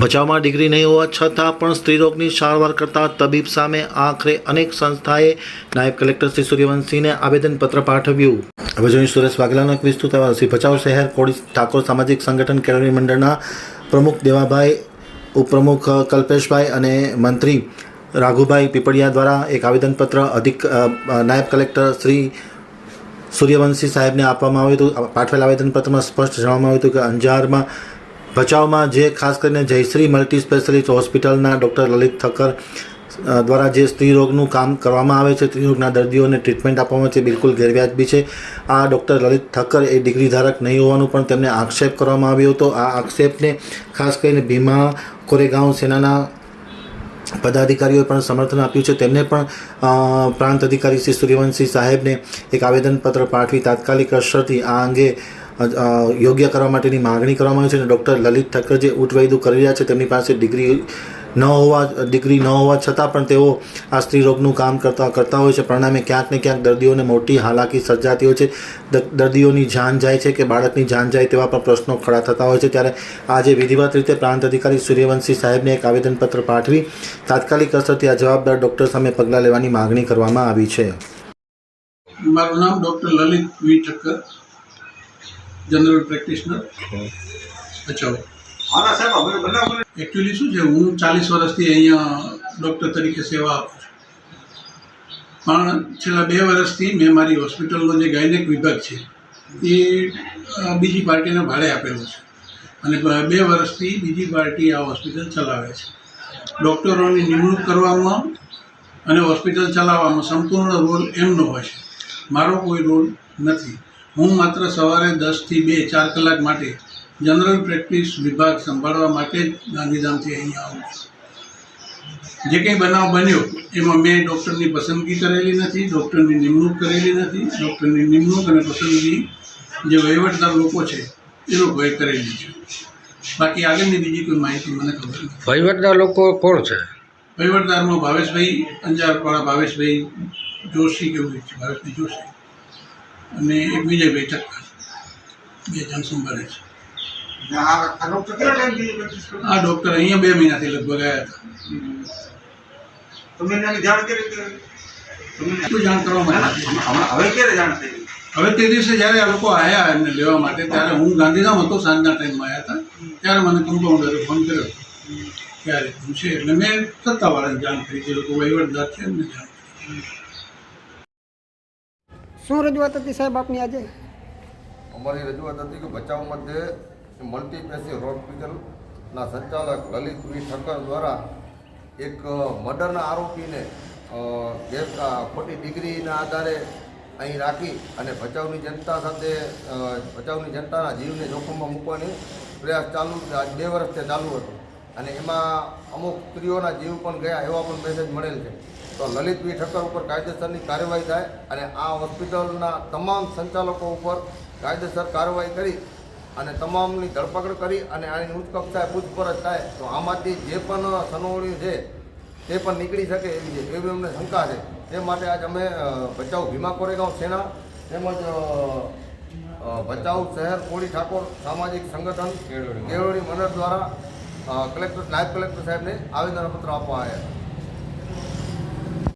બચાવમાં degree નહીં હોવા છતાં પણ સ્ત્રીરોગની સારવાર કરતા તબીબ સામે આખરે અનેક સંસ્થાએ નાયબ કલેક્ટર શ્રી સૂર્યવંશીને આવેદનપત્ર પાઠવ્યું. હવે જોઈ સુરેશ વાઘેલાનો એક વિસ્તૃત અહેવાલ. શ્રી ભચાઉ શહેર કોળી ઠાકોર સામાજિક સંગઠન કેળવણી મંડળના પ્રમુખ દેવાભાઈ, ઉપપ્રમુખ કલ્પેશભાઈ અને મંત્રી રાઘુભાઈ પીપળિયા દ્વારા એક આવેદનપત્ર અધિક નાયબ કલેક્ટર શ્રી સૂર્યવંશી સાહેબને આપવામાં આવ્યું હતું. પાઠવેલ આવેદનપત્રમાં સ્પષ્ટ જણાવવામાં આવ્યું હતું કે અંજારમાં ભચાઉમાં જે ખાસ કરીને જયશ્રી મલ્ટી સ્પેશિયાલિસ્ટ હોસ્પિટલના ડૉક્ટર લલિત ઠક્કર દ્વારા જે સ્ત્રી રોગનું કામ કરવામાં આવે છે, સ્ત્રીરોગના દર્દીઓને ટ્રીટમેન્ટ આપવામાં છે, બિલકુલ ગેરવ્યાજબી છે. આ ડૉક્ટર લલિત ઠક્કર એ ડિગ્રી ધારક નહીં હોવાનું પણ તેમને આક્ષેપ કરવામાં આવ્યો હતો. આ આક્ષેપને ખાસ કરીને ભીમા કોરેગાંવ સેનાના પદાધિકારીઓએ પણ સમર્થન આપ્યું છે. તેમને પણ પ્રાંત અધિકારી શ્રી સૂર્યવંશી સાહેબને એક આવેદનપત્ર પાઠવી તાત્કાલિક અસરથી આ અંગે યોગ્ય કરવા માટેની માગણી કરવામાં આવી છે અને ડૉક્ટર લલિત ઠક્કર જે ઉઠવૈદુ કરી રહ્યા છે તેમની પાસે ડિગ્રી ન હોવા, ડિગ્રી ન હોવા છતાં પણ તેઓ આ સ્ત્રી રોગનું કામ કરતા કરતા હોય છે. પરિણામે ક્યાંક ને ક્યાંક દર્દીઓને મોટી હાલાકી સર્જાતી હોય છે. દર્દીઓની જાન જાય છે કે બાળકની જાન જાય તેવા પણ પ્રશ્નો ખડા થતા હોય છે. ત્યારે આજે વિધિવત રીતે પ્રાંત અધિકારી સૂર્યવંશી સાહેબને એક આવેદનપત્ર પાઠવી તાત્કાલિક અસરથી આ જવાબદાર ડૉક્ટર સામે પગલાં લેવાની માગણી કરવામાં આવી છે. મારું નામ doctor Lalit V Thakkar. General practitioner અચ્છા. એકચ્યુઅલી શું છે હું ચાલીસ વર્ષથી અહીંયા ડૉક્ટર તરીકે સેવા આપું છું. પણ છેલ્લા બે વર્ષથી મેં મારી હોસ્પિટલનો જે ગાયનેક વિભાગ છે એ બીજી પાર્ટીને ભાડે આપેલો છે. અને બે વર્ષથી બીજી પાર્ટી આ હોસ્પિટલ ચલાવે છે. ડૉક્ટરોની નિમણૂક કરવામાં અને હોસ્પિટલ ચલાવવામાં સંપૂર્ણ રોલ એમનો હોય છે. મારો કોઈ રોલ નથી. હું માત્ર સવારે દસથી બે ચાર કલાક માટે જનરલ પ્રેક્ટિસ વિભાગ સંભાળવા માટે જ ગાંધીધામથી અહીંયા આવું છું. જે કંઈ બનાવ બન્યો એમાં મેં ડૉક્ટરની પસંદગી કરેલી નથી ડૉક્ટરની નિમણૂક કરેલી નથી ડૉક્ટરની નિમણૂક અને પસંદગી જે વહીવટદાર લોકો છે એ લોકોએ કરેલી છે. બાકી આગળની બીજી કોઈ માહિતી મને ખબર નથી. વહીવટદાર લોકો કોણ છે? વહીવટદારમાં ભાવેશભાઈ અંજારપાળા ભાવેશભાઈ જોશી કેવું છે? ભાવેશભાઈ જોશી. અને એક વિજયભાઈ ઠક્કર બે જણ સંભાળે છે. હા ડૉક્ટર અહીંયા બે મહિનાથી લગભગ આવ્યા હતા. જાણ હવે તે દિવસે જ્યારે આ લોકો આવ્યા એમને લેવા માટે ત્યારે હું ગાંધીધામ હતો સાંજના ટાઈમમાં આવ્યા હતા ત્યારે મને કમ્પાઉન્ડરે ફોન કર્યો. ત્યારે હું છે એટલે મેં સત્તાવાળાને જાણ કરી. જે લોકો વહીવટદાર છે એમને જાણ કરી. શું રજૂઆત હતી સાહેબ આપની આજે? અમારી રજૂઆત હતી કે ભચાઉ મધ્યે મલ્ટીસ્પેશિયલ હોસ્પિટલના સંચાલક લલિત વી. ઠક્કર દ્વારા એક મર્ડરના આરોપીને ખોટી ડિગ્રીના આધારે અહીં રાખી અને ભચાઉની જનતા સાથે ભચાઉની જનતાના જીવને જોખમમાં મૂકવાની પ્રયાસ ચાલુ બે વર્ષથી ચાલુ હતો. અને એમાં અમુક સ્ત્રીઓના જીવ પણ ગયા એવા પણ મેસેજ મળેલ છે. તો લલિત વી ઠક્કર ઉપર કાયદેસરની કાર્યવાહી થાય અને આ હોસ્પિટલના તમામ સંચાલકો ઉપર કાયદેસર કાર્યવાહી કરી અને તમામની ધરપકડ કરી અને આની ઉચ્ચ કક્ષાએ પૂછપરછ થાય તો આમાંથી જે પણ સનોવણીઓ છે તે પણ નીકળી શકે એવી છે, એવી અમને શંકા છે. તે માટે આજ અમે ભચાઉ ભીમા કોરેગાંવ સેના તેમજ ભચાઉ શહેર કોળી ઠાકોર સામાજિક સંગઠન કેળવણી મંડળ દ્વારા કલેક્ટર, નાયબ કલેક્ટર સાહેબને આવેદનપત્ર આપવા આવ્યા.